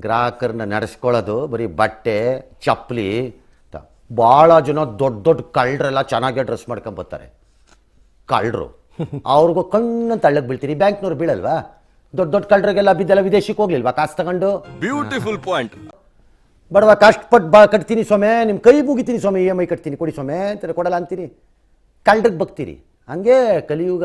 ಗ್ರಾಹಕರನ್ನ ನಡೆಸ್ಕೊಳ್ಳೋದು ಬರೀ ಬಟ್ಟೆ ಚಪ್ಪಲಿ ಭಾಳ ಜನ ದೊಡ್ಡ ದೊಡ್ಡ ಕಳ್ಳರೆಲ್ಲ ಚೆನ್ನಾಗೆ ಡ್ರೆಸ್ ಮಾಡ್ಕೊಂಬರ್ತಾರೆ ಕಳ್ಳರು. ಅವ್ರಿಗೂ ಕಣ್ಣು ತಳ್ಳಕ್ಕೆ ಬೀಳ್ತೀನಿ. ಬ್ಯಾಂಕ್ನವ್ರು ಬೀಳಲ್ವಾ? ದೊಡ್ಡ ದೊಡ್ಡ ಕಳ್ಳರಿಗೆಲ್ಲ ಬಿದ್ದೆಲ್ಲ ವಿದೇಶಕ್ಕೆ ಹೋಗ್ಲಿಲ್ವಾ? ಕಾಸು ತಗೊಂಡು? ಬ್ಯೂಟಿಫುಲ್ ಪಾಯಿಂಟ್ ಬಡವ ಕಷ್ಟಪಟ್ಟು ಬಾ ಕಟ್ತೀನಿ ಸ್ವಾಮಿ. ನಿಮ್ಮ ಕೈ ಮುಗಿತೀನಿ ಸ್ವಾಮಿ ಇ ಎಂ ಐ ಕಟ್ತೀನಿ. ಕೊಡಿ ಸ್ವಾಮಿ ಅಂತಾರೆ ಕೊಡಲ್ಲ ಅಂತೀರಿ. ಕಳ್ಳರಿಗೆ ಬಗ್ತೀರಿ. ಹಂಗೆ ಕಲಿಯುಗ.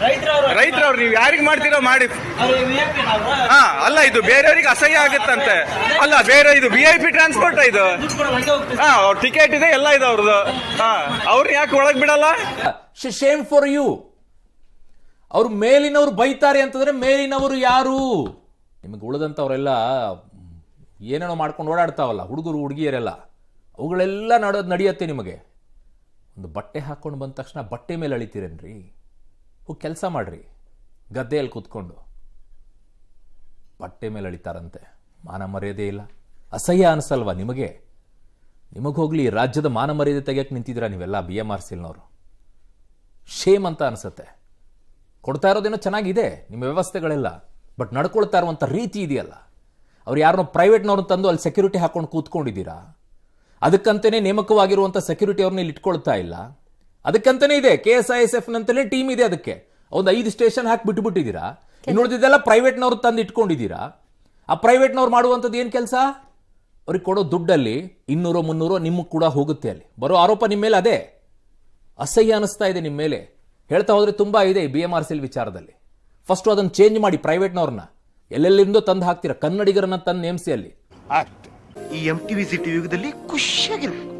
ರೈತರವ್ರು ನೀವು ಯಾರಿಗೆ ಮಾಡ್ತೀರೋ ಮಾಡಿ. ಹಾ ಅಲ್ಲ ಇದು ಬೇರೆಯವ್ರಿಗೆ ಅಸಹ್ಯ ಆಗುತ್ತಂತೆ. ಅಲ್ಲ ಬೇರೆ ಇದು ವಿ ಐ ಪಿ ಟ್ರಾನ್ಸ್ಪೋರ್ಟ್ ಇದು? ಹಾ ಟಿಕೆಟ್ ಇದೆ ಎಲ್ಲ ಇದೆ ಅವ್ರದ್ದು ಹಾ ಅವ್ರು ಯಾಕೆ ಒಳಗ್ ಬಿಡಲ್ಲ? ಶೇಮ್ ಫಾರ್ ಯು ಅವ್ರು ಮೇಲಿನವ್ರು ಬೈತಾರೆ ಅಂತಂದ್ರೆ ಮೇಲಿನವರು ಯಾರು? ನಿಮಗೆ ಉಳಿದಂಥವರೆಲ್ಲ ಏನೇನೋ ಮಾಡ್ಕೊಂಡು ಓಡಾಡ್ತಾವಲ್ಲ ಹುಡುಗರು ಹುಡುಗಿಯರೆಲ್ಲ. ಅವುಗಳೆಲ್ಲ ನಡೋದು ನಡೆಯುತ್ತೆ ನಿಮಗೆ. ಒಂದು ಬಟ್ಟೆ ಹಾಕೊಂಡು ಬಂದ ತಕ್ಷಣ ಬಟ್ಟೆ ಮೇಲೆ ಅಳಿತೀರೇನ್ರಿ? ಹೋಗಿ ಕೆಲಸ ಮಾಡ್ರಿ. ಗದ್ದೆಯಲ್ಲಿ ಕೂತ್ಕೊಂಡು. ಬಟ್ಟೆ ಮೇಲೆ ಅಳಿತಾರಂತೆ. ಮಾನ ಮರ್ಯಾದೆ ಇಲ್ಲ. ಅಸಹ್ಯ ಅನಿಸಲ್ವಾ ನಿಮಗೆ? ನಿಮಗೆ ಹೋಗ್ಲಿ ರಾಜ್ಯದ ಮಾನ ಮರ್ಯಾದೆ ತೆಗಿಯಕ್ಕೆ ನಿಂತಿದ್ದೀರಾ ನೀವೆಲ್ಲ ಬಿ ಎಂ ಆರ್ ಸಿಲ್ನವರು ಶೇಮ್ ಅಂತ ಅನಿಸುತ್ತೆ. ಕೊಡ್ತಾ ಇರೋದೇನೋ ಚೆನ್ನಾಗಿದೆ, ನಿಮ್ಮ ವ್ಯವಸ್ಥೆಗಳೆಲ್ಲ. ಬಟ್ ನಡ್ಕೊಳ್ತಾ ಇರುವಂಥ ರೀತಿ ಇದೆಯಲ್ಲ. ಅವ್ರು ಯಾರನ್ನೋ ಪ್ರೈವೇಟ್ನವ್ರನ್ನ ತಂದು ಅಲ್ಲಿ ಸೆಕ್ಯೂರಿಟಿ ಹಾಕೊಂಡು ಕೂತ್ಕೊಂಡಿದ್ದೀರಾ? ಅದಕ್ಕಂತಲೇ ನೇಮಕವಾಗಿರುವಂಥ ಸೆಕ್ಯೂರಿಟಿ ಅವ್ರನ್ನ ಇಲ್ಲಿ ಇಟ್ಕೊಳ್ತಾ ಇಲ್ಲ. ಅದಕ್ಕಂತನೇ ಇದೆ. K S I S F ನಂತಲೇ team ಇದೆ ಅದಕ್ಕೆ. ಒಂದು ಐದು ಸ್ಟೇಷನ್ ಹಾಕಿ ಬಿಟ್ಬಿಟ್ಟಿದ್ದೀರಾ ಇನ್ನುಳಿದಿದ್ದೆಲ್ಲ ಪ್ರೈವೇಟ್ನವ್ರು ತಂದು ಇಟ್ಕೊಂಡಿದ್ದೀರಾ? ಆ ಪ್ರೈವೇಟ್ನವ್ರು ಮಾಡುವಂಥದ್ದು ಏನು ಕೆಲಸ? ಅವ್ರಿಗೆ ಕೊಡೋ ದುಡ್ಡಲ್ಲಿ ಇನ್ನೂರೋ ಮುನ್ನೂರೋ ನಿಮಗೆ ಕೂಡ ಹೋಗುತ್ತೆ ಅಲ್ಲಿ. ಬರೋ ಆರೋಪ ನಿಮ್ಮ ಮೇಲೆ ಅದೇ. ಅಸಹ್ಯ ಅನಿಸ್ತಾ ಇದೆ ನಿಮ್ಮ ಮೇಲೆ. ಹೇಳ್ತಾ ಹೋದರೆ ತುಂಬಾ ಇದೆ ಬಿ ಎಂ ಆರ್ ಸಿಲ್ ವಿಚಾರದಲ್ಲಿ. ಫಸ್ಟ್ ಅದನ್ನು ಚೇಂಜ್ ಮಾಡಿ ಪ್ರೈವೇಟ್ನವ್ರನ್ನ ಎಲ್ಲೆಲ್ಲಿಂದೋ ತಂದು ಹಾಕ್ತೀರಾ? ಕನ್ನಡಿಗರನ್ನ ತಂದು ನೇಮಿಸಿ ಅಲ್ಲಿ. ಈ ಎಂ ಟಿ ವಿ ಸಿಟಿ ಯುಗದಲ್ಲಿ ಖುಷಿಯಾಗಿರ್ಬೇಕು.